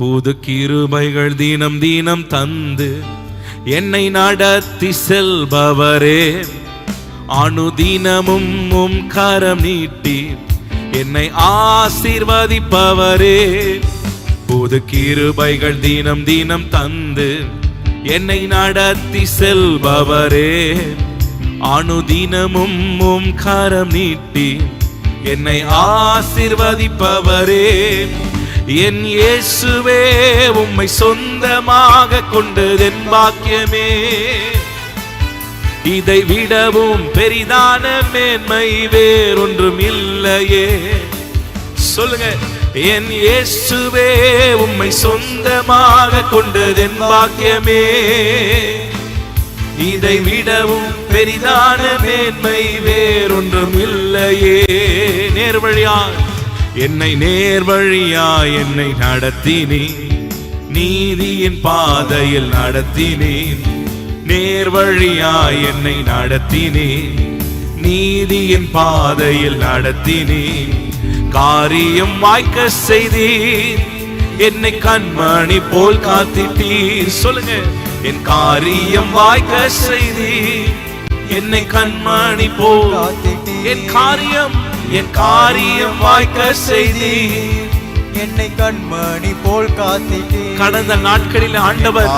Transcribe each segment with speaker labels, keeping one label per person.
Speaker 1: புது கிருபைகள் தினம் தினம் தந்து என்னை நடத்தி செல்பவரே. அனுதினமும் உம் கரம் நீட்டி என்னை ஆசீர்வதிப்பவரே. புது கிருபைகள் தினம் தினம் தந்து என்னை நடத்தி செல்பவரே. அனுதினமும் உம் கரம் நீட்டி என்னை ஆசிர்வதிப்பவரே. என் இயேசுவே உம்மை சொந்தமாக கொண்டதென் பாக்கியமே. இதை விடவும் பெரிதான மேன்மை வேறொன்றும் இல்லையே. சொல்லுங்க என் இயேசுவே உம்மை சொந்தமாக கொண்டதென் பாக்கியமே. இதை விடவும் பெரிதான மேன்மை வேறொன்றும் இல்லையே. நேர்வழியா? என்னை நேர்வழியா என்னை நடத்தினேன் நீதியின் பாதையில் நடத்தினேன் நேர்வழியா என்னை நடத்தினேன் நீதியின் பாதையில் நடத்தினேன் காரியம் வாய்க்க செய்தீர். என்னை கண்மணி போல் காத்திட்டீர். சொல்லுங்க என் காரியம் வாய்க்க செய்தீர். என்னை கண்மணி போல் என் காரியம் என் காரியம் வாய்க்க செய்தீர்.
Speaker 2: என்னை கண்மணி போல் காத்திட்டே
Speaker 1: கடந்த நாட்களில் ஆண்டவர்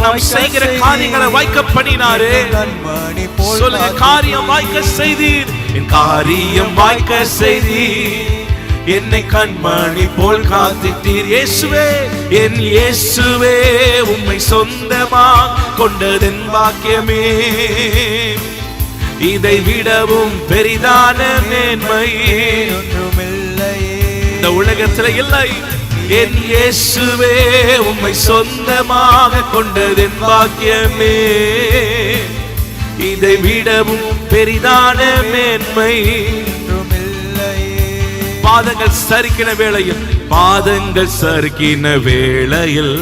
Speaker 1: நாம் செய்கிற காரியங்களை வாய்க்க பண்ணினாரு.
Speaker 2: கண்மணி போல்
Speaker 1: சொல்லுங்க காரியம் வாய்க்க செய்தீர். என் காரியம் வாய்க்க செய்தீர். என்னை கண்மணி போல் காத்திட்டீர். இயேசுவே என் இயேசுவே உம்மை சொந்தமா கொண்டதென் பாக்கியமே இதை விடவும் பெரிதான மேன்மை இந்த உலகத்தில் இல்லை. என் இயேசுவே உம்மை சொந்தமாக கொண்டதென் பாக்கியமே. இதை விடவும் பெரிதான மேன்மை. பாதங்கள் சறுக்கின வேளையில் பாதங்கள் சறுக்கின வேளையில்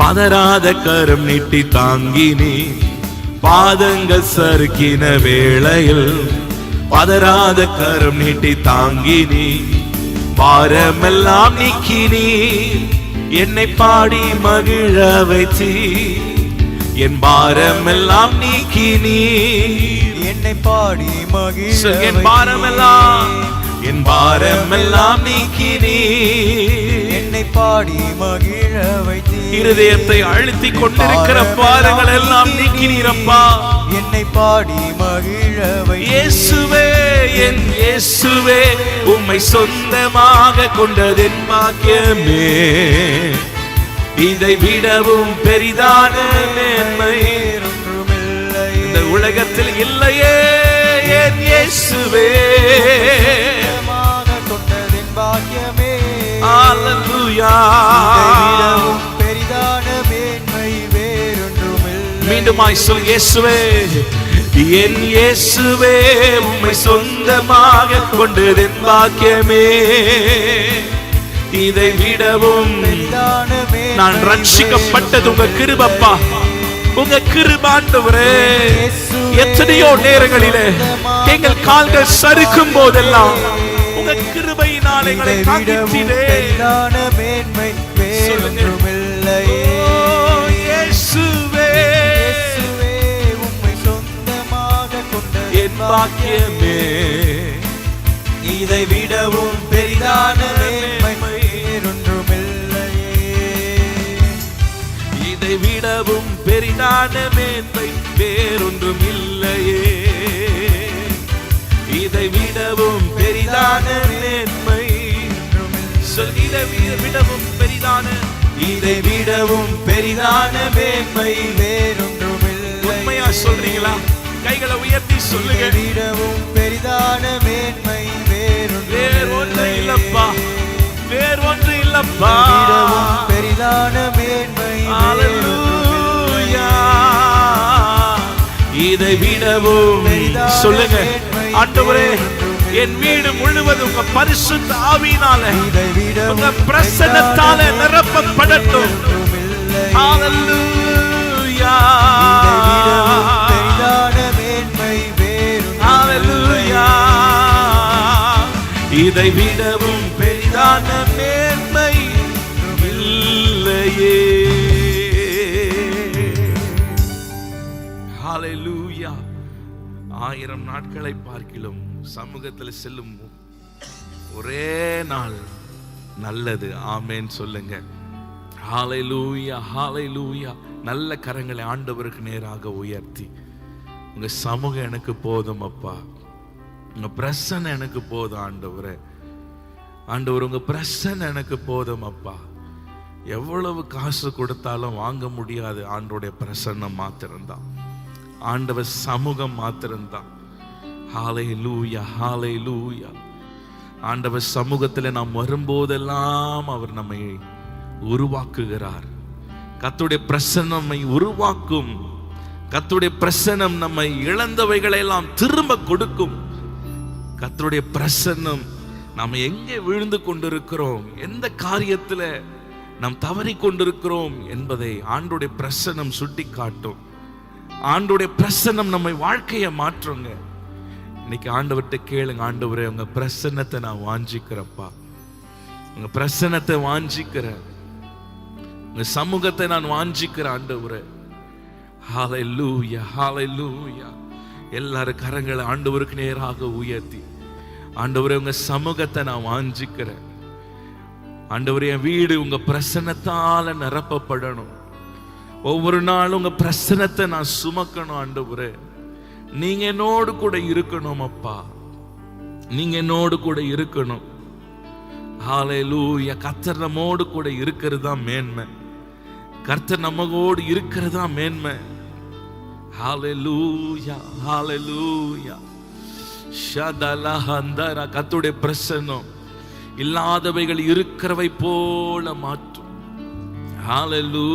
Speaker 1: பதறாத கரம் நீட்டி தாங்கினேன். பாதங்கள் சறுக்கின வேளையில் பதறாத கரம் நீட்டி தாங்கினே. பாரமெல்லாம் நீக்கினீ. என்னை பாடி மகிழ வைத்தீ. என் பாரமெல்லாம் நீக்கினீ.
Speaker 2: என்னை பாடி மகிழ
Speaker 1: என் பாரமெல்லாம் என் பாரமெல்லாம் நீக்கினீ.
Speaker 2: என்னை பாடி மகிழ வைத்தீர்.
Speaker 1: இருதயத்தை அழுத்தி கொண்டிருக்கிற பாரங்கள் எல்லாம் நீக்கினீரப்பா.
Speaker 2: என்னை பாடி மகிழ
Speaker 1: இயேசுவே என் இயேசுவே உம்மை சொந்தமாக கொண்டதென் பாக்கியமே. இதை விடவும் பெரிதான மேன்மை. இந்த உலகத்தில் இல்லையே என் இயேசுவே.
Speaker 2: விடவும் பெரிதான மேன்மை வேறொன்றுமில்லை.
Speaker 1: மீண்டுமாய் சொல் இயேசுவே என் இயேசுவே உம்மை சொந்தமாக கொண்டதென் பாக்கியமே. இதை விடவும் நான் ரட்சிக்கப்பட்டது உங்க கிருபப்பா உங்க கிருபாண்டவரே எத்தனையோ நேரங்களிலே எங்கள் கால்கள் சறுக்கும் போதெல்லாம் உங்க கிருபையினால் எங்களை காக்கிட்டீரே
Speaker 2: பெரிதான மேன்மை வேறொன்றுமில்லையே
Speaker 1: ஓ, இயேசுவே.
Speaker 2: உம்மை சொந்தமாக கொண்ட
Speaker 1: என் பாக்கியமே. இதை விடவும் பெரிதான
Speaker 2: மேன்மை
Speaker 1: மேன்மை.
Speaker 2: வேறொன்றுமில்லையே.
Speaker 1: இதை விடவும் பெரிதான மேன்மை வேறொன்றும் இல்லையே பெரிதான மேன்மை. சொல் இதை விடவும் பெரிதான. இதை விடவும் பெரிதான மேன்மை.
Speaker 2: வேறொன்றுமில்லை
Speaker 1: உண்மையா சொல்றீங்களா? கைகளை உயர்த்தி சொல்லுங்க.
Speaker 2: விடவும் பெரிதான மேன்மை.
Speaker 1: வேறு ஒன்று
Speaker 2: வேறொன்றுமில்லை
Speaker 1: இல்லப்பா. வேறு ஒன்று இல்லப்பா
Speaker 2: விடவும் பெரிதான மேன்மை.
Speaker 1: இதை விடவும். சொல்லுங்க. ஆண்டவரே. என் வீடு முழுவதும் உங்க பரிசுத்த ஆவியினால உங்க பிரசன்னத்தால நிரப்பப்படட்டும். ஹalleluya இதை விடவும் பெரிதான மேன்மை இல்லையே Hallelujah. ஆயிரம் நாட்களை பார்க்கிலும் சமூகத்தில் செல்லும் ஒரே நாள் நல்லது. ஆமேன்னு சொல்லுங்க. ஹாலை லூவியா நல்ல கரங்களை ஆண்டவருக்கு நேராக உயர்த்தி. உங்க சமூகம் எனக்கு போதும் அப்பா. உங்க பிரசனை எனக்கு போதும் ஆண்டவரே. ஆண்டவர் உங்க பிரசன்னம் எனக்கு போதும் அப்பா. எவ்வளவு காசு கொடுத்தாலும் வாங்க முடியாது. ஆண்டோடைய பிரசன்னம் மாத்திரம்தான். ஆண்டவர் சமூகம் மாத்திரம்தான். ஹாலை லூயா ஹாலை லூயா ஆண்டவர் சமூகத்தில் நாம் வரும்போதெல்லாம் அவர் நம்மை உருவாக்குகிறார். கத்துடைய பிரசன்னம் உருவாக்கும். கத்துடைய பிரசன்னம் நம்மை இழந்தவைகளை எல்லாம் திரும்ப கொடுக்கும். கத்துடைய பிரசன்னம் நாம் எங்கே விழுந்து கொண்டிருக்கிறோம்? எந்த காரியத்தில் நாம் தவறி கொண்டிருக்கிறோம் என்பதை ஆண்டுடைய பிரசன்னம் சுட்டி காட்டும் ஆண்டுடைய பிரசன்னம் நம்மை வாழ்க்கையை மாற்றுங்க. இன்னைக்கு ஆண்டவர்கிட்ட கேளுங்க ஆண்டவரே உங்க பிரசன்னத்தை நான் வாஞ்சிக்கிறப்பா உங்க பிரசன்னத்தை வாஞ்சிக்கிறேன். உங்க சமூகத்தை நான் வாஞ்சிக்கிறேன் ஆண்டவரே. ஹாலை லூயா எல்லாரும் கரங்களை ஆண்டவருக்கு நேராக உயர்த்தி. ஆண்டவரே உங்க சமூகத்தை நான் வாஞ்சிக்கிறேன். ஆண்டவரே என் வீடு உங்க பிரசன்னத்தால நிரப்பப்படணும். ஒவ்வொரு நாளும் உங்க பிரசனத்தை நான் சுமக்கணும் ஆண்டவரே. நீங்க என்னோடு கூட இருக்கணும் அப்பா. நீங்க என்னோடு கூட இருக்கணும். ஹalleluya கர்த்தர் நம்மோடு கூட இருக்கிறது தான் மேன்மை. கர்த்தர் நம்மோடு இருக்கிறது தான் மேன்மை ஹalleluya ஹalleluya ஷதலஹந்தரா கத்துடைய பிரசன்னம் இல்லாதவைகள் இருக்கிறவை போல மாற்றும். ஹாலலூ